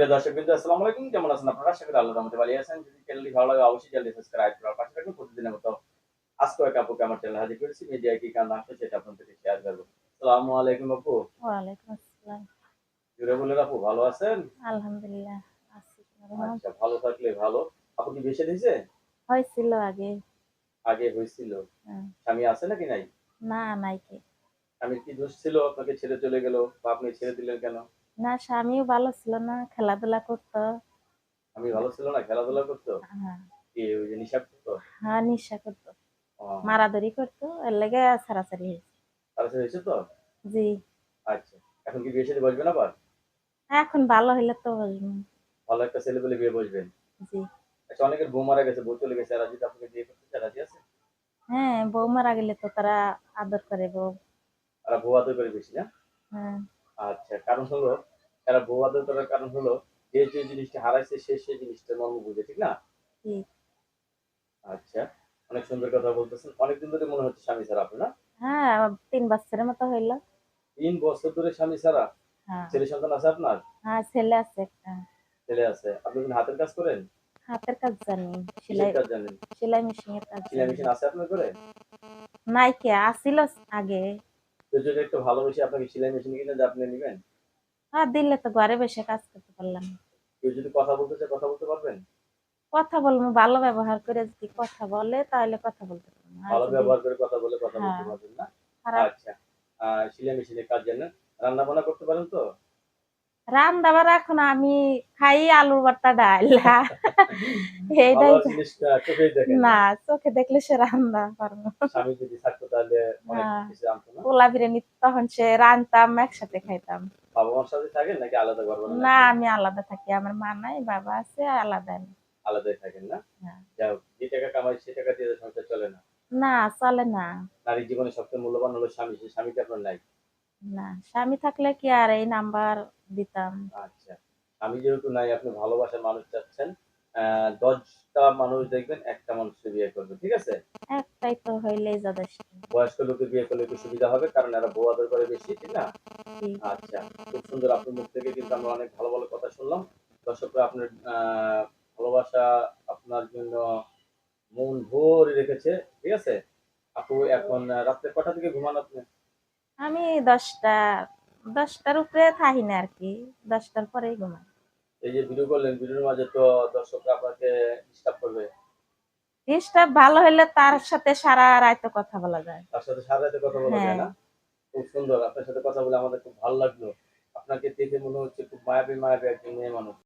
প্রিয় দর্শক বিন্দু আসসালামু আলাইকুম। কেমন আছেন আপনারা? আশা করি আল্লাহর রহমতে ভালো আছেন। যদি চ্যানেলটি ভালো লাগে অবশ্যই চ্যানেলটি সাবস্ক্রাইব করার পাশে থাকুন প্রতিদিনের মতো আজকে এক আপুকে আমার চ্যানেল হাজির করেছি। মিডিয়া কি কারণ আসছে সেটা আপনাদেরকে শেয়ার করব। আসসালামু আলাইকুম আপু। ওয়ালাইকুম আসসালাম। জুড়ে বলে আপু ভালো আছেন? আলহামদুলিল্লাহ আছি। আচ্ছা ভালো থাকলে ভালো। আপু কি বেশি দিয়েছে হয়েছিল আগে। আগে হয়েছিল। হ্যাঁ। স্বামী আছে নাকি নাই? না স্বামীর কি দোষ ছিল? আপনাকে ছেড়ে চলে গেল? বা আপনি ছেড়ে দিলেন কেন? না স্বামীও ভালো ছিল না খেলাধুলা করতো। আমি ভালো ছিল না খেলাধুলা করতো? হ্যাঁ। কি ওই যে নিশা করতো? হ্যাঁ নিশা করতো। মারাদরি করতো এর লেগে ছাড়াছাড়ি হয়েছে। তো? জি। আচ্ছা এখন কি বিয়ে বসবেন আবার? এখন ভালো হইলে তো বসবো। ভালো একটা ছেলে বলে বিয়ে বসবেন? জি। আচ্ছা অনেকের বউ মারা গেছে বউ চলে গেছে রাজি আপনাকে বিয়ে করতে চায়? রাজি আছে? হ্যাঁ বউ মারা গেলে তো তারা আদর করে বউ। আর বউ আদর করে বেশি না? হ্যাঁ। আচ্ছা কারণ হলো এরা বউ আদর করার কারণ হলো যে যে জিনিসটা হারাইছে সে সেই জিনিসটা মর্ম বুঝে ঠিক না? আচ্ছা অনেক সুন্দর কথা বলতেছেন। অনেকদিন ধরে মনে হচ্ছে স্বামী ছাড়া আপনি না? হ্যাঁ তিন বছরের মতো হইল। তিন বছর ধরে স্বামী ছাড়া? হ্যাঁ। ছেলে সন্তান আছে আপনার? হ্যাঁ ছেলে আছে একটা। ছেলে আছে। আপনি কোন হাতের কাজ করেন? হাতের কাজ জানি সেলাই কাজ জানেন? সেলাই মেশিনের কাজ সেলাই মেশিন আছে আপনার করে নাইকে আসিল আগে। যদি একটু ভালোবেসে আপনাকে সেলাই মেশিন কিনে দিয়ে আপনি নেবেন? হ্যাঁ দিলে তো ঘরে বসে কাজ করতে পারলাম। কেউ যদি কথা বলতে চায় কথা বলতে পারবেন? কথা বলব ভালো ব্যবহার করে যদি কথা বলে তাহলে কথা বলতে পারব ভালো ব্যবহার করে কথা বলে কথা বলতে হ্যাঁ। পারবেন না? আচ্ছা। সেলাই মেশিনে কাজ জানেন? রান্না বান্না করতে পারেন তো? রান্না বাড়া এখন আমি খাই আলুর ভর্তা ডাল। এইটাই না। চোখে দেখলে সে রান্না পারব স্বামী হ্যাঁ। পোলা বিরিয়ানি তখন সে রান্তাম একসাথে খাইতাম। না আমি আলাদা থাকি। আমার মা নাই বাবা আছে আলাদা আমি। আলাদাই থাকেন না? হ্যাঁ। যে টাকা কামাই সে টাকা দিয়ে সংসার চলে না। না চলে না। নারীর জীবনে সবচেয়ে মূল্যবান হলো স্বামী। সেই স্বামীকে আপনার নাই? না স্বামী থাকলে কি আর এই নাম্বার দিতাম? আচ্ছা স্বামী যেহেতু নাই আপনি ভালোবাসার মানুষ চাচ্ছেন দশটা মানুষ দেখবেন একটা মানুষকে বিয়ে করবে ঠিক আছে? একটাই তো হইলেই যথেষ্ট। বয়স্ক লোকে বিয়ে করলে একটু সুবিধা হবে কারণ এরা বউ আদর করে বেশি ঠিক না? আচ্ছা খুব সুন্দর আপনার মুখ থেকে কিন্তু আমরা অনেক ভালো ভালো কথা শুনলাম। দর্শকরা আপনার আহ, ভালোবাসা আপনার জন্য মন ভরে রেখেছে ঠিক আছে? আপু এখন রাত্রে কটা থেকে ঘুমান আপনি? আমি দশটা দশটার উপরে থাকি না আর কি দশটার পরেই ঘুমাই। এই যে ভিডিও করলেন ভিডিওর মাঝে তো দর্শকরা আপনাকে ডিস্টার্ব করবে। ডিস্টার্ব ভালো হলে তার সাথে সারা রাত কথা বলা যায়। তার সাথে সারা রাতে কথা বলা যায় হ্যাঁ। না খুব সুন্দর। আপনার সাথে কথা বলে আমাদের খুব ভালো লাগল। আপনাকে দেখে মনে হচ্ছে খুব মায়াবী মায়াবী একজন মেয়ে মানুষ।